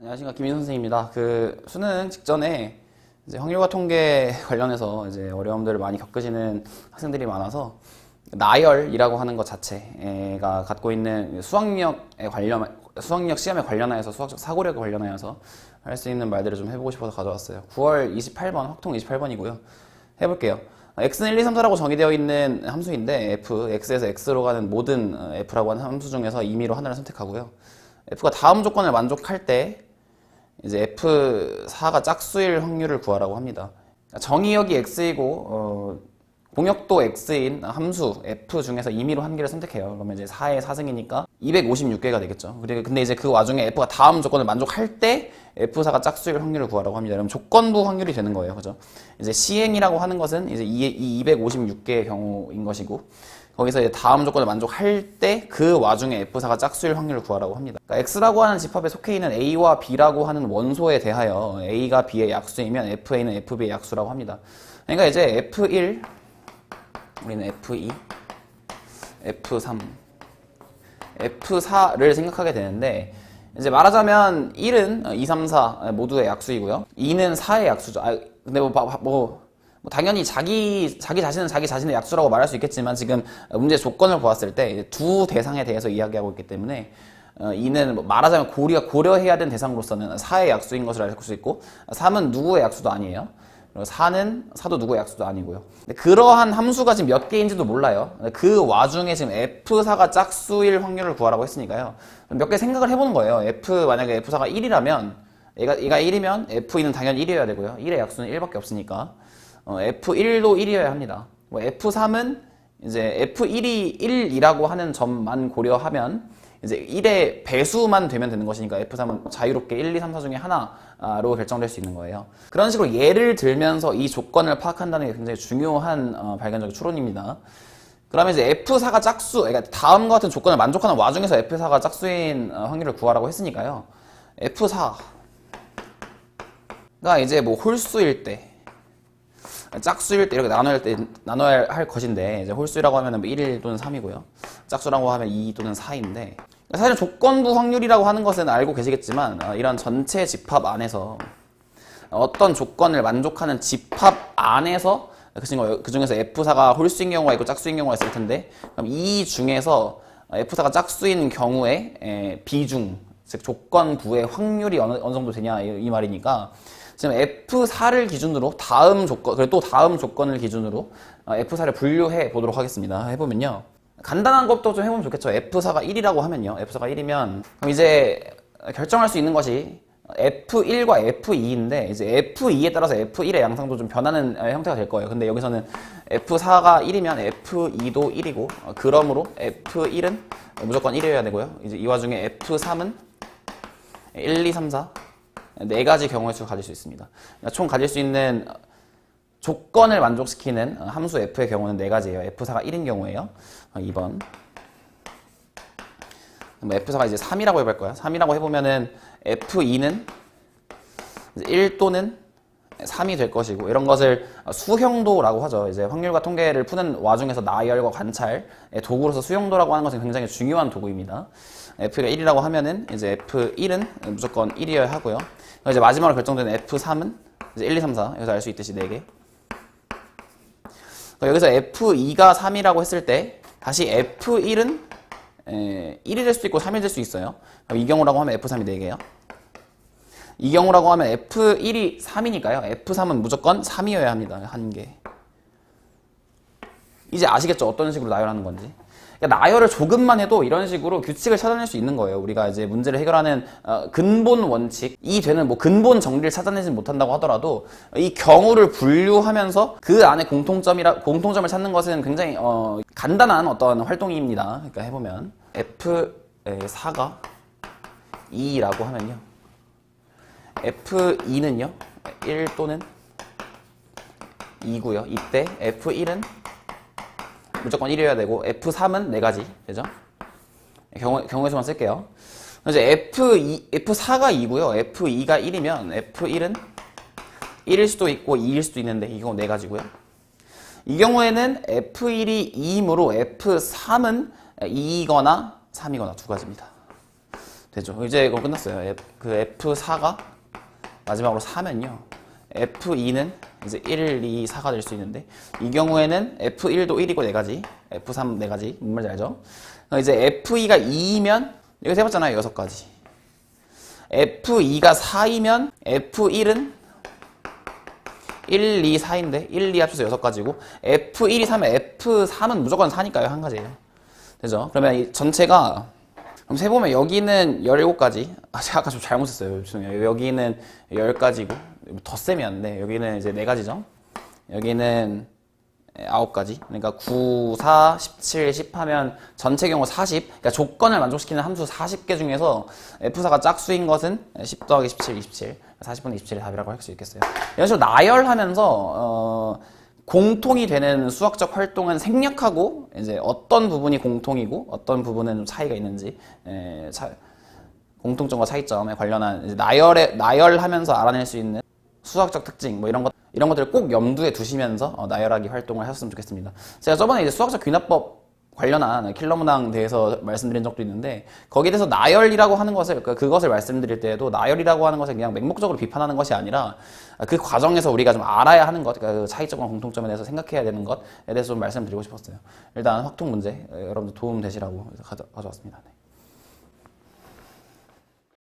안녕하십니까 김인 선생입니다. 그 수능 직전에 이제 확률과 통계 관련해서 이제 어려움들을 많이 겪으시는 학생들이 많아서 나열이라고 하는 것 자체가 갖고 있는 수학력에 관련 수학력 시험에 관련하여서 수학적 사고력에 관련하여서 할 수 있는 말들을 좀 해보고 싶어서 가져왔어요. 9월 28번 확통 28번이고요. 해볼게요. x는 1, 2, 3, 4라고 정의되어 있는 함수인데 f, x에서 x로 가는 모든 어, f라고 하는 함수 중에서 임의로 하나를 선택하고요. f가 다음 조건을 만족할 때 이제 f4가 짝수일 확률을 구하라고 합니다. 정의역이 x이고 어, 공역도 x인 함수 f 중에서 임의로 한 개를 선택해요. 그러면 이제 4의 4승이니까 256개가 되겠죠. 그리고 근데 이제 그 와중에 f가 다음 조건을 만족할 때 f4가 짝수일 확률을 구하라고 합니다. 그럼 조건부 확률이 되는 거예요. 그죠? 이제 시행이라고 하는 것은 이제 이, 이 256개의 경우인 것이고 거기서 이제 다음 조건을 만족할 때 그 와중에 F4가 짝수일 확률을 구하라고 합니다. 그러니까 X라고 하는 집합에 속해 있는 A와 B라고 하는 원소에 대하여 A가 B의 약수이면 FA는 FB의 약수라고 합니다. 그러니까 이제 F1, 우리는 F2, F3, F4를 생각하게 되는데 이제 말하자면 1은 2, 3, 4 모두의 약수이고요. 2는 4의 약수죠. 아, 근데 뭐, 뭐, 뭐뭐 당연히 자기 자기 자신은 자기 자신의 약수라고 말할 수 있겠지만 지금 문제 조건을 보았을 때 두 대상에 대해서 이야기하고 있기 때문에 어, 이는 뭐 말하자면 고려 고려해야 되는 대상으로서는 4의 약수인 것을 알 수 있고 3은 누구의 약수도 아니에요. 그리고 4는 4도 누구의 약수도 아니고요. 그러한 함수가 지금 몇 개인지도 몰라요. 그 와중에 지금 F4가 짝수일 확률을 구하라고 했으니까요. 몇 개 생각을 해보는 거예요. F 만약에 F4가 1이라면 얘가 얘가 1이면 F2는 당연히 1이어야 되고요. 1의 약수는 1밖에 없으니까. 어, F1도 1이어야 합니다. 뭐 F3은 이제 F1이 1이라고 하는 점만 고려하면 이제 1의 배수만 되면 되는 것이니까 F3은 자유롭게 1, 2, 3, 4 중에 하나로 결정될 수 있는 거예요. 그런 식으로 예를 들면서 이 조건을 파악한다는 게 굉장히 중요한 어, 발견적인 추론입니다. 그러면 이제 F4가 짝수, 그러니까 다음과 같은 조건을 만족하는 와중에서 F4가 짝수인 어, 확률을 구하라고 했으니까요. F4가 이제 뭐 홀수일 때 짝수일 때 이렇게 나눠야 때 나눠야 할 것인데 이제 홀수라고 하면 뭐1 또는 3이고요. 짝수라고 하면 2 또는 4인데 사실 조건부 확률이라고 하는 것은 알고 계시겠지만 어, 이런 전체 집합 안에서 어떤 조건을 만족하는 집합 안에서 그 중에서 F4가 홀수인 경우가 있고 짝수인 경우가 있을 텐데 그럼 이 중에서 F4가 짝수인 경우에 비중 즉 조건부의 확률이 어느, 어느 정도 되냐 이 말이니까 지금 F4를 기준으로 다음 조건, 그리고 또 다음 조건을 기준으로 어, F4를 분류해 보도록 하겠습니다. 해보면요. 간단한 것도 좀 해보면 좋겠죠. F4가 1이라고 하면요. F4가 1이면, 그럼 이제 결정할 수 있는 것이 F1과 F2인데, 이제 F2에 따라서 F1의 양상도 좀 변하는 어, 형태가 될 거예요. 근데 여기서는 F4가 1이면 F2도 1이고, 어, 그러므로 F1은 무조건 1이어야 되고요. 이제 이 와중에 F3은 1, 2, 3, 4, 네 가지 경우의 수를 가질 수 있습니다. 그러니까 총 가질 수 있는 조건을 만족시키는 함수 f의 경우는 네 가지예요. f4가 1인 경우에요. 2번. 뭐 f4가 이제 3이라고 해볼 거야. 3이라고 해보면은 f2는 1 또는 3이 될 것이고 이런 것을 수형도라고 하죠. 이제 확률과 통계를 푸는 와중에서 나열과 관찰의 도구로서 수형도라고 하는 것은 굉장히 중요한 도구입니다. F가 1이라고 하면은 이제 F1은 무조건 1이어야 하고요. 이제 마지막으로 결정되는 F3은 이제 1, 2, 3, 4 여기서 알 수 있듯이 4개. 여기서 F2가 3이라고 했을 때 다시 F1은 1이 될 수도 있고 3이 될 수 있어요. 이 경우라고 하면 F3이 4개요. 이 경우라고 하면 F1이 3이니까요. F3은 무조건 3이어야 합니다. 한 개. 이제 아시겠죠? 어떤 식으로 나열하는 건지. 그러니까 나열을 조금만 해도 이런 식으로 규칙을 찾아낼 수 있는 거예요. 우리가 이제 문제를 해결하는 어, 근본 원칙, 이 되는 뭐 근본 정리를 찾아내지 못한다고 하더라도 이 경우를 분류하면서 그 안에 공통점이라 공통점을 찾는 것은 굉장히 어, 간단한 어떤 활동입니다. 그러니까 해보면 F4가 2라고 하면요. F2는요. 1 또는 2고요. 이때 F1은 무조건 1이어야 되고 F3은 4가지 되죠? 경우, 경우에서만 쓸게요. 이제 F2, F4가 2고요. F2가 1이면 F1은 1일 수도 있고 2일 수도 있는데 이 경우 4가지고요. 이 경우에는 F1이 2이므로 F3은 2거나 3이거나 두 가지입니다. 되죠. 이제 이거 끝났어요. F- 그 F4가 마지막으로 4면요. F2는 이제 1, 2, 4가 될 수 있는데 이 경우에는 F1도 1이고 4가지, F3 4가지, 뭔 말인지 알죠? 어, 이제 F2가 2면 이거 세봤잖아요, 6가지. F2가 4이면 F1은 1, 2, 4인데 1, 2 합쳐서 6가지고 F1이 3면 F3은 무조건 4니까요, 한 가지예요. 되죠? 그러면 이 전체가 그럼 세보면 여기는 17가지. 아, 제가 아까 좀 잘못했어요. 죄송해요. 여기는 10가지고, 더 세면 안 돼. 여기는 이제 4가지죠. 여기는 9가지. 그러니까 9, 4, 17, 10 하면 전체 경우 40. 그러니까 조건을 만족시키는 함수 40개 중에서 F4가 짝수인 것은 10 더하기 17, 27. 40분의 27의 답이라고 할 수 있겠어요. 이런 식으로 나열하면서, 어, 공통이 되는 수학적 활동은 생략하고 이제 어떤 부분이 공통이고 어떤 부분은 좀 차이가 있는지 에, 차- 공통점과 차이점에 관련한 나열에 나열하면서 알아낼 수 있는 수학적 특징 뭐 이런 것 이런 것들을 꼭 염두에 두시면서 어, 나열하기 활동을 하셨으면 좋겠습니다. 제가 저번에 이제 수학적 귀납법 관련한 킬러 문항 대해서 말씀드린 적도 있는데 거기에 대해서 나열이라고 하는 것을 그- 그것을 말씀드릴 때에도 나열이라고 하는 것을 그냥 맹목적으로 비판하는 것이 아니라 그 과정에서 우리가 좀 알아야 하는 것, 그러니까 그 차이점과 공통점에 대해서 생각해야 되는 것에 대해서 좀 말씀드리고 싶었어요. 일단 확통 문제 에, 여러분들 도움 되시라고 가져, 가져왔습니다. 네.